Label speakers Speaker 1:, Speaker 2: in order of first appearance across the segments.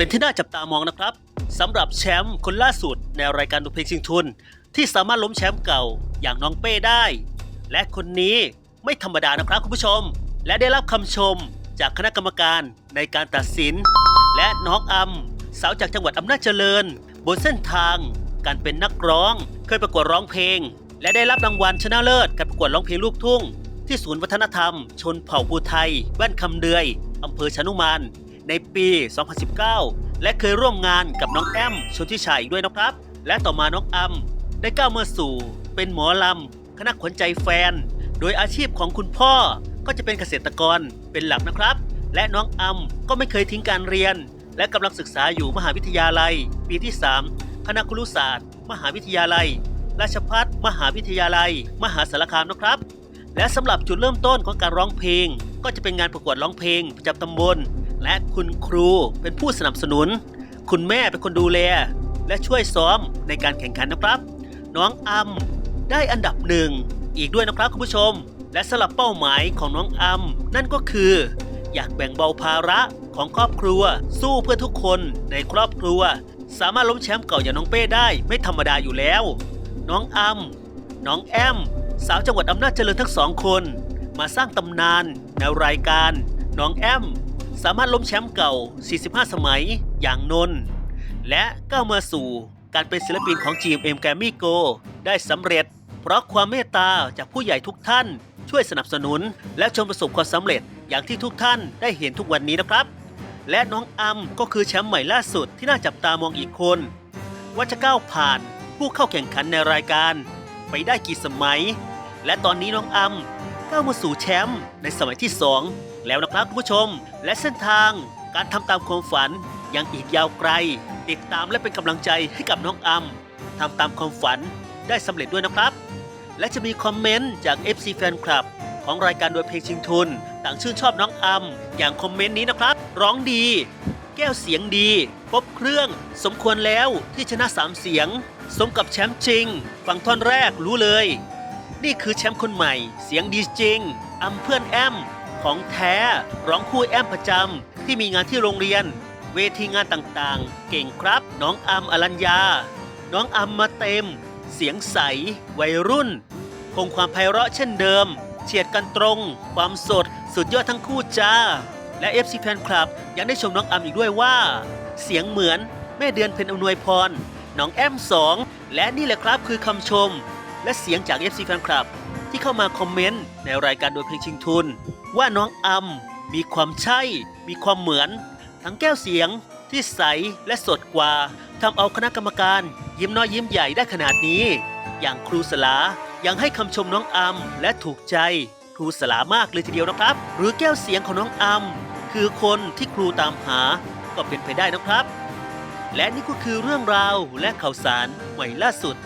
Speaker 1: เป็นที่น่าจับตามองนะครับสำหรับแชมป์คนล่าสุดในรายการดูเพลงชิงทุน ที่สามารถล้มแชมป์เก่าอย่างน้องเป้ได้ และคนนี้ไม่ธรรมดานะครับคุณผู้ชม และได้รับคำชมจากคณะกรรมการในการตัดสิน และน้องอัมสาวจากจังหวัดอำนาจเจริญ บนเส้นทาง การเป็นนักร้อง เคยประกวดร้องเพลง และได้รับรางวัลชนะเลิศการประกวดร้องเพลงลูกทุ่ง ที่ศูนย์วัฒนธรรม ชนเผ่าภูไทยบ้านคำเดือยอำเภอชนุมาน ในปี 2019 และเคยร่วมงานกับน้องแอมชนทิชัยด้วยนะครับ และต่อมาน้องอัมได้ก้าวมาสู่ เป็นหมอลำคณะขวัญใจแฟน โดยอาชีพของคุณพ่อก็จะเป็นเกษตรกรเป็นหลักนะครับ และน้องอัมก็ไม่เคยทิ้งการเรียน และกำลังศึกษาอยู่มหาวิทยาลัย ปีที่ 3 คณะครุศาสตร์ มหาวิทยาลัย ราชภัฏมหาวิทยาลัย มหาสารคามนะครับ และสำหรับจุดเริ่มต้นของการร้องเพลง ก็จะเป็นงานประกวดร้องเพลงประจำตำบล และคุณครูเป็นผู้สนับสนุน คุณแม่เป็นคนดูแล และช่วยซ้อมในการแข่งขันนะครับ น้องอัมได้อันดับหนึ่งอีกด้วยนะครับคุณผู้ชม และสำหรับเป้าหมายของน้องอัมนั่นก็คือ อยากแบ่งเบาภาระของครอบครัว สู้เพื่อทุกคนในครอบครัว สามารถล้มแชมป์เก่าอย่างน้องเป้ได้ไม่ธรรมดาอยู่แล้ว น้องอัมน้องแอม สาวจังหวัดอำนาจเจริญทั้งสองคน มาสร้างตำนานในรายการ น้องแอม สามารถล้มแชมป์เก่า 45 สมัย อย่างนนท์และก้าวมาสู่การเป็นศิลปินของ GMM g r a m m y Go ได้สำเร็จ เพราะความเมตตาจากผู้ใหญ่ทุกท่าน ช่วยสนับสนุน และชมประสบความสำเร็จอย่างที่ทุกท่านได้เห็นทุกวันนี้นะครับ และน้องอัมก็คือแชมป์ใหม่ล่าสุดที่น่าจับตามองอีกคน ว่าจะก้าวผ่านผู้เข้าแข่งขันในรายการ ไปได้กี่สมัย และตอนนี้น้องอัม ก้าวมาสู่แชมป์ในสมัยที่ 2 แล้วนะครับคุณผู้ชม และเส้นทางการทำตามความฝันยังอีกยาวไกล ติดตามและเป็นกำลังใจให้กับน้องอัมทำตามความฝันได้สำเร็จด้วยนะครับ และจะมีคอมเมนต์จาก FC แฟนคลับของรายการโดยเพลงชิงทุน ต่างชื่นชอบน้องอัมอย่างคอมเมนต์นี้นะครับ ร้องดี แก้วเสียงดีครบเครื่อง สมควรแล้วที่ชนะสามเสียง สมกับแชมป์จริงฟังท่อนแรกรู้เลย นี่คือแชมป์คนใหม่ เสียงดีจริงอัมเพื่อนแอม ของแท้ ร้องคู่แอมประจำที่มีงานที่โรงเรียน เวทีงานต่างๆ เก่งครับ น้องอัมอรัญญา น้องอัมมาเต็ม เสียงใส วัยรุ่น คงความไพเราะเช่นเดิม เฉียดกันตรง ความสดสุดยอดทั้งคู่จ้า และ FC แฟนคลับ ยังได้ชมน้องอัมอีกด้วยว่า เสียงเหมือนแม่เดือนเพ็ญอำนวยพรน้องแอมสองและนี่แหละครับคือคำชม และเสียงจาก FC แฟนคลับ ที่เข้ามาคอมเมนต์ในรายการโดยเพลงชิงทุน ว่าน้องอัมมีความใช่ มีความเหมือน ทั้งแก้วเสียงที่ใสและสดกว่าทำเอาคณะกรรมการ ยิ้มน้อยยิ้มใหญ่ได้ขนาดนี้ อย่างครูสลายังให้คำชมน้องอัมและถูกใจครูสลามากเลยทีเดียวนะครับ หรือแก้วเสียงของน้องอัมคือคนที่ครูตามหาก็เป็นไปได้นะครับ และนี่ก็คือเรื่องราวและข่าวสารใหม่ล่าสุด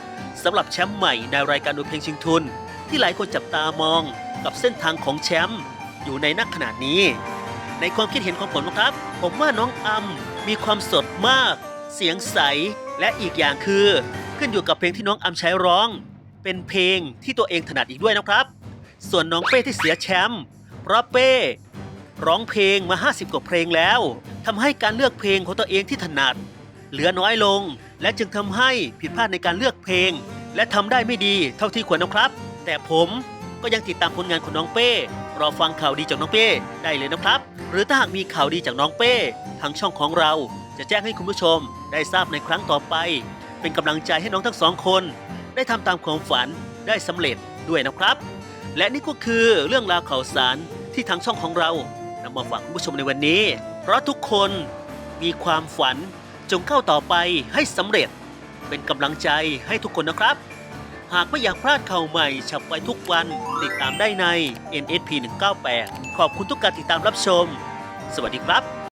Speaker 1: สำหรับแชมป์ใหม่ในรายการดูเพลงชิงทุน ที่หลายคนจับตามองกับเส้นทางของแชมป์อยู่ในนักขนาดนี้ ในความคิดเห็นของผมนะครับ ผมว่าน้องอัมมีความสดมาก เสียงใส และอีกอย่างคือ ขึ้นอยู่กับเพลงที่น้องอัมใช้ร้อง เป็นเพลงที่ตัวเองถนัดอีกด้วยนะครับ ส่วนน้องเป้ที่เสียแชมป์เพราะเป้ร้องเพลงมา 50 กว่าเพลงแล้วทำให้การเลือกเพลงของตัวเองที่ถนัด เหลือน้อยลง และจึงทำให้ผิดพลาดในการเลือกเพลง และทำได้ไม่ดีเท่าที่ควรนะครับ แต่ผมก็ยังติดตามผลงานของน้องเป้ รอฟังข่าวดีจากน้องเป้ได้เลยนะครับ หรือถ้าหากมีข่าวดีจากน้องเป้ ทางช่องของเราจะแจ้งให้คุณผู้ชมได้ทราบในครั้งต่อไป เป็นกำลังใจให้น้องทั้งสองคน ได้ทำตามความฝันได้สำเร็จด้วยนะครับ และนี่ก็คือเรื่องราวข่าวสารที่ทางช่องของเรานำมาฝากคุณผู้ชมในวันนี้ เพราะทุกคนมีความฝัน จงเข้าต่อไปให้สำเร็จ เป็นกำลังใจให้ทุกคนนะครับ หากไม่อยากพลาดข่าวใหม่ฉับไวทุกวัน ติดตามได้ใน NSP 198 ขอบคุณทุกการติดตามรับชม สวัสดีครับ